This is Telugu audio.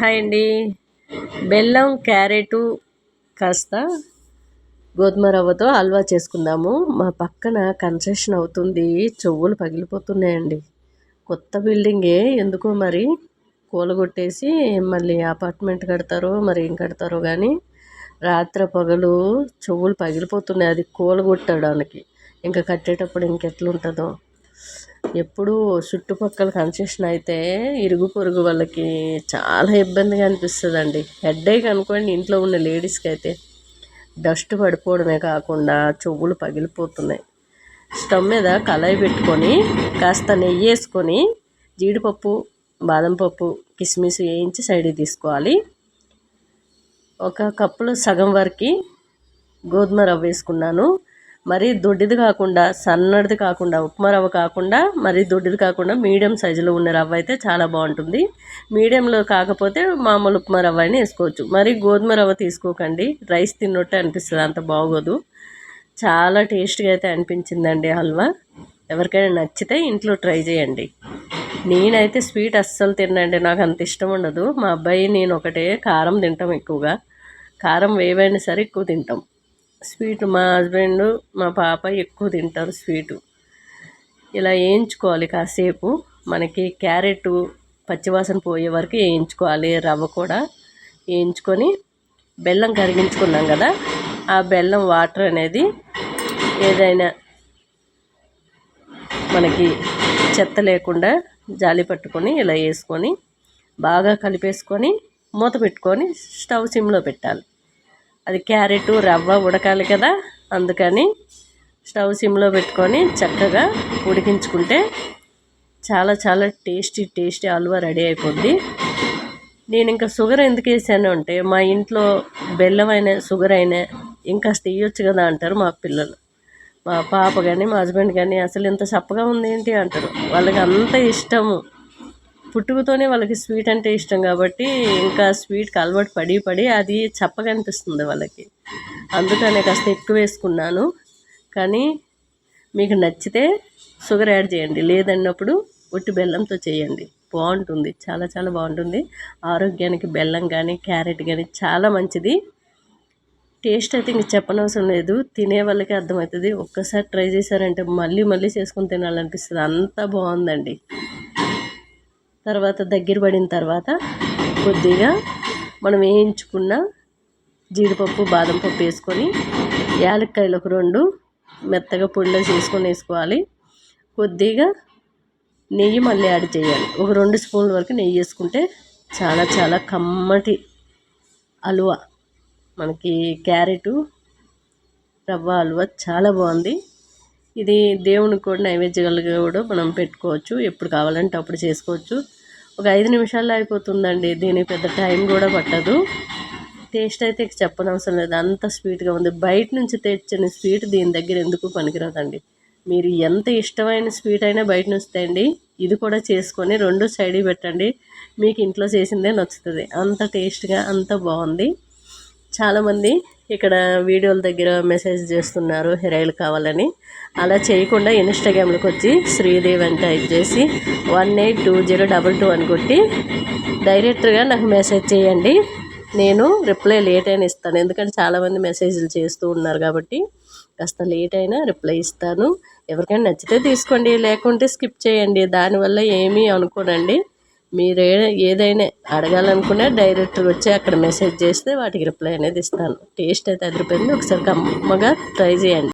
హాయ్ అండి. బెల్లం క్యారెటు కాస్త గోధుమ రవ్వతో హల్వా చేసుకుందాము. మా పక్కన కన్స్ట్రక్షన్ అవుతుంది. చెవులు పగిలిపోతున్నాయండి. కొత్త బిల్డింగే. ఎందుకో మరి కూలగొట్టేసి మళ్ళీ అపార్ట్మెంట్ కడతారో మరి ఏం కడతారో కానీ రాత్రి పగలు చెవులు పగిలిపోతున్నాయి. అది కూలగొట్టడానికి. ఇంకా కట్టేటప్పుడు ఇంకెట్లుంటుందో. ఎప్పుడూ చుట్టుపక్కల కన్సెషన్ అయితే ఇరుగు పొరుగు వాళ్ళకి చాలా ఇబ్బందిగా అనిపిస్తుందండి. హెడ్ఏక్ అనుకోండి ఇంట్లో ఉన్న లేడీస్కి అయితే డస్ట్ పడిపోవడమే కాకుండా చెవులు పగిలిపోతున్నాయి. స్టవ్ మీద కళాయి పెట్టుకొని కాస్త నెయ్యి వేసుకొని జీడిపప్పు బాదం పప్పు కిస్మిస్ వేయించి సైడ్కి తీసుకోవాలి. ఒక కప్పులో సగం వరకు గోధుమ రవ్వ వేసుకున్నాను. మరీ దొడ్డిది కాకుండా సన్నడిది కాకుండా ఉప్మా రవ్వ కాకుండా మరీ దొడ్డిది కాకుండా మీడియం సైజులో ఉన్న రవ్వ అయితే చాలా బాగుంటుంది. మీడియంలో కాకపోతే మామూలు ఉప్మా రవ్వ అయినా వేసుకోవచ్చు. మరి గోధుమ రవ్వ తీసుకోకండి. రైస్ తిన్నట్టే అనిపిస్తుంది అంత బాగోదు. చాలా టేస్ట్గా అయితే అనిపించిందండి హల్వా. ఎవరికైనా నచ్చితే ఇంట్లో ట్రై చేయండి. నేనైతే స్వీట్ అస్సలు తినండి నాకు అంత ఇష్టం ఉండదు. మా అబ్బాయి నేను ఒకటే కారం తింటాం ఎక్కువగా. కారం వేవైనా సరే ఎక్కువ తింటాం. స్వీట్ మా హస్బెండ్ మా పాప ఎక్కువ తింటారు స్వీటు. ఇలా వేయించుకోవాలి కాసేపు. మనకి క్యారెట్ పచ్చివాసన పోయే వరకు వేయించుకోవాలి రవ్వ కూడా వేయించుకొని బెల్లం కరిగించుకున్నాం కదా ఆ బెల్లం వాటర్ అనేది ఏదైనా మనకి చెత్త లేకుండా జాలి పట్టుకొని ఇలా వేసుకొని బాగా కలిపేసుకొని మూత పెట్టుకొని స్టవ్ సిమ్లో పెట్టాలి. అది క్యారెట్ రవ్వ ఉడకాలి కదా అందుకని స్టవ్ సిమ్లో పెట్టుకొని చక్కగా ఉడికించుకుంటే చాలా చాలా టేస్టీ టేస్టీ హల్వా రెడీ అయిపోద్ది. నేను ఇంకా షుగర్ ఎందుకు వేసాను అంటే మా ఇంట్లో బెల్లం అయినా షుగర్ అయినా ఇంకా తీయొచ్చు కదా అంటారు మా పిల్లలు. మా పాప కానీ మా హస్బెండ్ కానీ అసలు ఇంత చప్పగా ఉంది ఏంటి అంటారు. వాళ్ళకి అంత ఇష్టము. పుట్టుకతోనే వాళ్ళకి స్వీట్ అంటే ఇష్టం కాబట్టి ఇంకా స్వీట్కి అలవాటు పడి పడి అది చప్పగా అనిపిస్తుంది వాళ్ళకి. అందుకనే కాస్త ఎక్కువ వేసుకున్నాను. కానీ మీకు నచ్చితే షుగర్ యాడ్ చేయండి. లేదన్నప్పుడు ఒట్టి బెల్లంతో చేయండి. బాగుంటుంది. చాలా చాలా బాగుంటుంది. ఆరోగ్యానికి బెల్లం కానీ క్యారెట్ కానీ చాలా మంచిది. టేస్ట్ అయితే ఇంక చెప్పనవసరం లేదు. తినే వాళ్ళకి అర్థమవుతుంది. ఒక్కసారి ట్రై చేశారంటే మళ్ళీ మళ్ళీ చేసుకొని తినాలనిపిస్తుంది. అంత బాగుందండి. తర్వాత దగ్గర పడిన తర్వాత కొద్దిగా మనం వేయించుకున్న జీడిపప్పు బాదం పప్పు వేసుకొని యాలక్కాయలు ఒక రెండు మెత్తగా పొడిలో చేసుకొని వేసుకోవాలి. కొద్దిగా నెయ్యి మళ్ళీ యాడ్ చేయాలి. ఒక రెండు స్పూన్ల వరకు నెయ్యి వేసుకుంటే చాలా చాలా కమ్మటి హల్వా మనకి క్యారెటు రవ్వ హల్వా చాలా బాగుంది. ఇది దేవునికి కూడా నైవేద్యాలుగా కూడా మనం పెట్టుకోవచ్చు. ఎప్పుడు కావాలంటే అప్పుడు చేసుకోవచ్చు. ఒక ఐదు నిమిషాల్లో అయిపోతుందండి. దీనికి పెద్ద టైం కూడా పట్టదు. టేస్ట్ అయితే చెప్పనవసరం లేదు. అంత స్వీట్గా ఉంది. బయట నుంచి తెచ్చిన స్వీట్ దీని దగ్గర ఎందుకు పనికిరాదండి. మీరు ఎంత ఇష్టమైన స్వీట్ అయినా బయట నుంచి తేండి. ఇది కూడా చేసుకొని రెండు సైడ్ పెట్టండి. మీకు ఇంట్లో చేసిందే నచ్చుతుంది. అంత టేస్ట్గా అంత బాగుంది. చాలామంది ఇక్కడ వీడియోల దగ్గర మెసేజ్ చేస్తున్నారు హెరాయిల్ కావాలని. అలా చేయకుండా ఇన్స్టాగ్రామ్లోకి వచ్చి శ్రీదేవి అని టైప్ చేసి one eight two zero double two అని కొట్టి డైరెక్ట్గా నాకు మెసేజ్ చేయండి. నేను రిప్లై లేట్ అయినా ఇస్తాను. ఎందుకంటే చాలామంది మెసేజ్లు చేస్తూ ఉన్నారు కాబట్టి కాస్త లేట్ అయినా రిప్లై ఇస్తాను. ఎవరికైనా నచ్చితే తీసుకోండి లేకుంటే స్కిప్ చేయండి. దానివల్ల ఏమీ అనుకోనండి. మీరు ఏదైనా అడగాలనుకున్నా డైరెక్ట్గా వచ్చి అక్కడ మెసేజ్ చేస్తే వాటికి రిప్లై అనేది ఇస్తాను. టేస్ట్ అయితే అదిరిపోయింది. ఒకసారి కమ్మగా ట్రై చేయండి.